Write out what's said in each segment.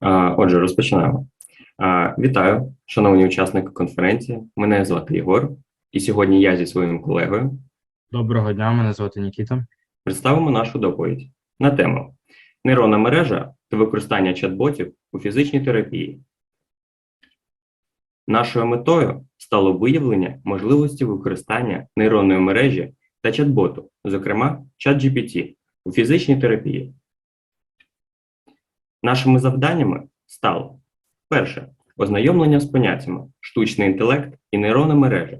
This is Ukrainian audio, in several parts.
Отже, розпочинаємо. Вітаю, шановні учасники конференції. Мене звати Єгор, і сьогодні я зі своїм колегою Доброго дня, мене звати Нікіта. представимо нашу доповідь на тему нейронна мережа та використання чат-ботів у фізичній терапії. Нашою метою стало виявлення можливості використання нейронної мережі та чат-боту, зокрема чат-GPT, у фізичній терапії. Нашими завданнями стало перше ознайомлення з поняттями штучний інтелект і нейронна мережа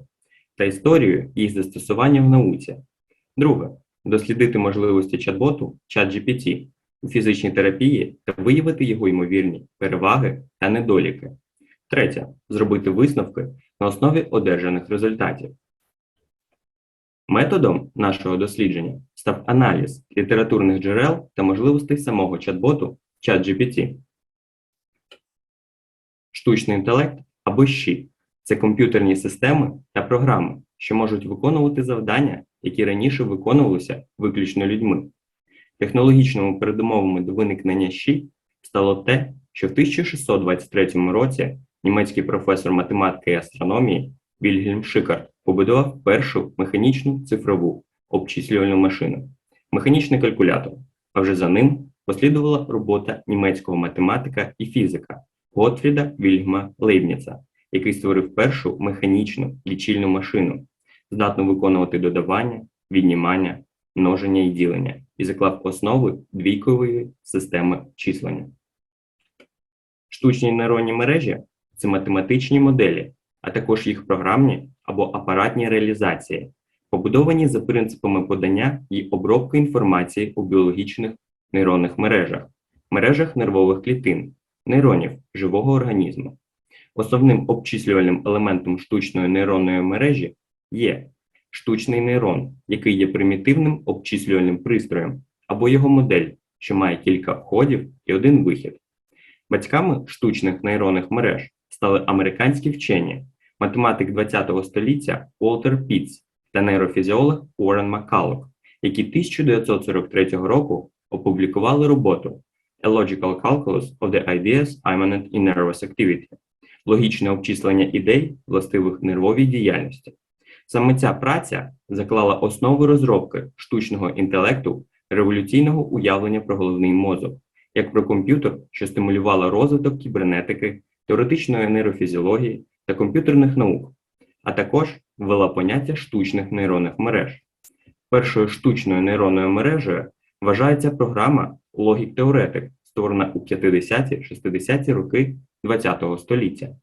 та історією їх застосування в науці. Друге дослідити можливості чат-боту ChatGPT у фізичній терапії та виявити його ймовірні переваги та недоліки. Третє зробити висновки на основі одержаних результатів. Методом нашого дослідження став аналіз літературних джерел та можливостей самого чат-боту ChatGPT. Штучний інтелект або ЩІ це комп'ютерні системи та програми, що можуть виконувати завдання, які раніше виконувалися виключно людьми. Технологічними передумовами до виникнення ЩІ стало те, що в 1623 році німецький професор математики і астрономії Вільгельм Шикард побудував першу механічну цифрову обчислювальну машину механічний калькулятор, а вже за ним послідувала робота німецького математика і фізика Готфріда Вільгма Лейбніца, який створив першу механічну лічильну машину, здатну виконувати додавання, віднімання, множення і ділення, і заклав основи двійкової системи числення. Штучні нейронні мережі це математичні моделі, а також їх програмні або апаратні реалізації, побудовані за принципами подання і обробки інформації у біологічних нейронних мережах, мережах нервових клітин, нейронів живого організму. Основним обчислювальним елементом штучної нейронної мережі є штучний нейрон, який є примітивним обчислювальним пристроєм, або його модель, що має кілька входів і один вихід. Батьками штучних нейронних мереж стали американські вчені, математик ХХ століття Уолтер Піц та нейрофізіолог Уоррен Маккаллок, які 1943 року опублікували роботу A Logical Calculus of the Ideas Immanent in Nervous Activity логічне обчислення ідей, властивих нервовій діяльності. Саме ця праця заклала основи розробки штучного інтелекту, революційного уявлення про головний мозок, як про комп'ютер, що стимулювала розвиток кібернетики, теоретичної нейрофізіології та комп'ютерних наук, а також ввела поняття штучних нейронних мереж. Першою штучною нейронною мережею вважається програма Theoretic, створена у 50-60-ті роки ХХ століття.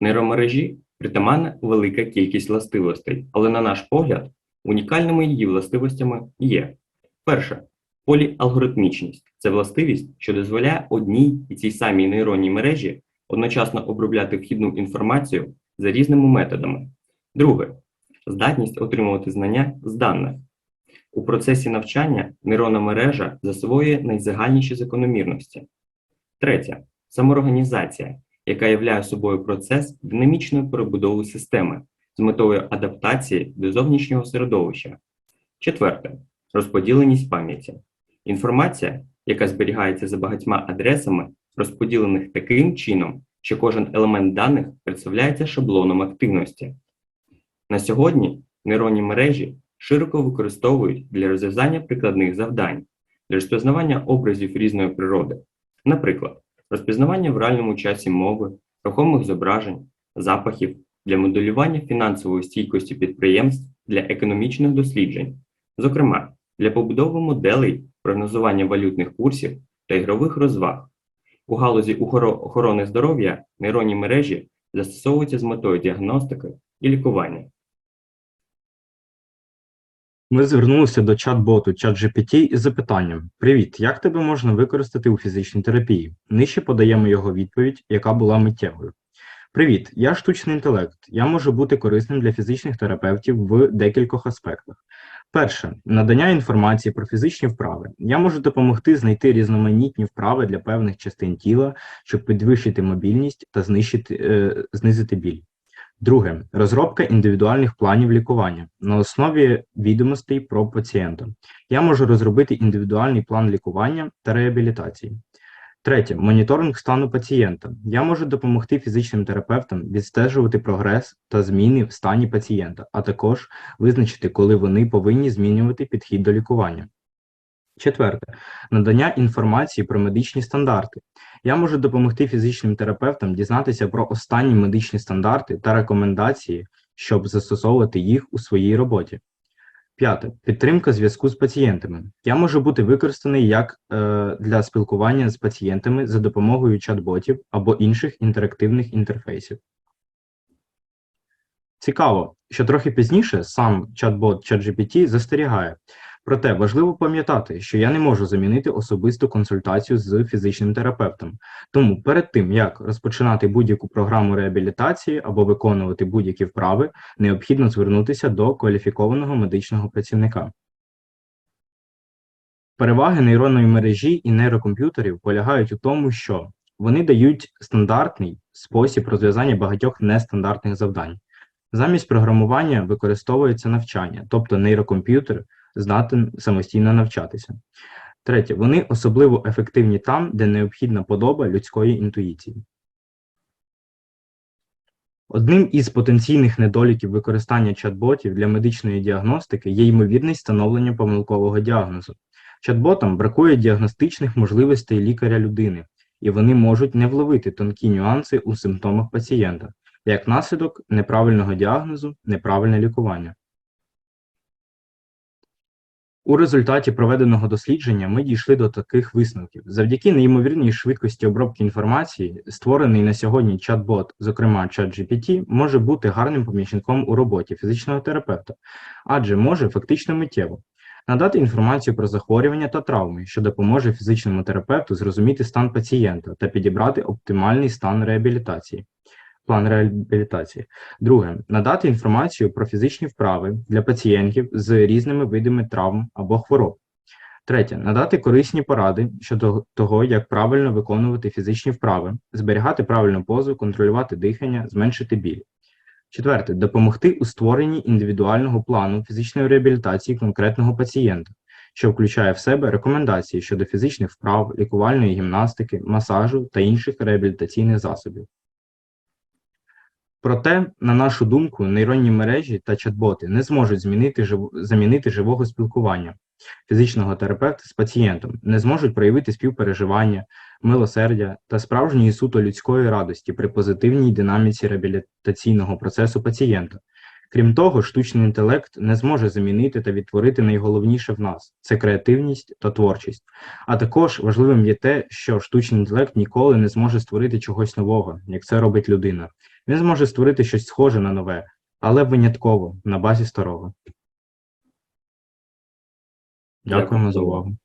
Нейромережі притаманна велика кількість властивостей, але, на наш погляд, унікальними її властивостями є перше поліалгоритмічність це властивість, що дозволяє одній і цій самій нейронній мережі одночасно обробляти вхідну інформацію за різними методами. Друге здатність отримувати знання з даних. У процесі навчання нейронна мережа засвоює найзагальніші закономірності. Третє самоорганізація, яка являє собою процес динамічної перебудови системи з метою адаптації до зовнішнього середовища. Четверте розподіленість пам'яті. Інформація, яка зберігається за багатьма адресами, розподілених таким чином, що кожен елемент даних представляється шаблоном активності. На сьогодні нейронні мережі широко використовують для розв'язання прикладних завдань, для розпізнавання образів різної природи, наприклад, розпізнавання в реальному часі мови, рухомих зображень, запахів для моделювання фінансової стійкості підприємств для економічних досліджень, зокрема для побудови моделей прогнозування валютних курсів та ігрових розваг. У галузі охорони здоров'я нейронні мережі застосовуються з метою діагностики і лікування. Ми звернулися до чат-боту ChatGPT із запитанням: Привіт, як тебе можна використати у фізичній терапії? Нижче подаємо його відповідь, яка була миттєвою. Привіт, я штучний інтелект. Я можу бути корисним для фізичних терапевтів в декількох аспектах. Перше, надання інформації про фізичні вправи. Я можу допомогти знайти різноманітні вправи для певних частин тіла, щоб підвищити мобільність та знищити, е, знизити біль. Друге розробка індивідуальних планів лікування на основі відомостей про пацієнта. Я можу розробити індивідуальний план лікування та реабілітації. Третє моніторинг стану пацієнта. Я можу допомогти фізичним терапевтам відстежувати прогрес та зміни в стані пацієнта, а також визначити, коли вони повинні змінювати підхід до лікування. Четверте надання інформації про медичні стандарти. Я можу допомогти фізичним терапевтам дізнатися про останні медичні стандарти та рекомендації, щоб застосовувати їх у своїй роботі. П'яте підтримка зв'язку з пацієнтами. Я можу бути використаний як е, для спілкування з пацієнтами за допомогою чат-ботів або інших інтерактивних інтерфейсів. Цікаво, що трохи пізніше сам чат-бот ChatGPT застерігає. Проте важливо пам'ятати, що я не можу замінити особисту консультацію з фізичним терапевтом. Тому перед тим, як розпочинати будь-яку програму реабілітації або виконувати будь-які вправи, необхідно звернутися до кваліфікованого медичного працівника. Переваги нейронної мережі і нейрокомп'ютерів полягають у тому, що вони дають стандартний спосіб розв'язання багатьох нестандартних завдань. Замість програмування використовується навчання, тобто нейрокомп'ютер здатен самостійно навчатися. Третє, вони особливо ефективні там, де необхідна подоба людської інтуїції. Одним із потенційних недоліків використання чат-ботів для медичної діагностики є ймовірність встановлення помилкового діагнозу. Чат-ботам бракує діагностичних можливостей лікаря людини, і вони можуть не вловити тонкі нюанси у симптомах пацієнта, як наслідок неправильного діагнозу, неправильне лікування. У результаті проведеного дослідження ми дійшли до таких висновків. Завдяки неймовірній швидкості обробки інформації, створений на сьогодні чат-бот, зокрема ChatGPT, може бути гарним помічником у роботі фізичного терапевта, адже може фактично миттєво надати інформацію про захворювання та травми, що допоможе фізичному терапевту зрозуміти стан пацієнта та підібрати оптимальний стан реабілітації. План реабілітації. Друге, надати інформацію про фізичні вправи для пацієнтів з різними видами травм або хвороб. Третє, надати корисні поради щодо того, як правильно виконувати фізичні вправи, зберігати правильну позу, контролювати дихання, зменшити біль. Четверте, допомогти у створенні індивідуального плану фізичної реабілітації конкретного пацієнта, що включає в себе рекомендації щодо фізичних вправ, лікувальної гімнастики, масажу та інших реабілітаційних засобів. Проте, на нашу думку, нейронні мережі та чат-боти не зможуть змінити жив... замінити живого спілкування фізичного терапевта з пацієнтом, не зможуть проявити співпереживання, милосердя та справжньої суто людської радості при позитивній динаміці реабілітаційного процесу пацієнта. Крім того, штучний інтелект не зможе замінити та відтворити найголовніше в нас це креативність та творчість. А також важливим є те, що штучний інтелект ніколи не зможе створити чогось нового, як це робить людина. Він зможе створити щось схоже на нове, але винятково на базі старого. Дякуємо за увагу.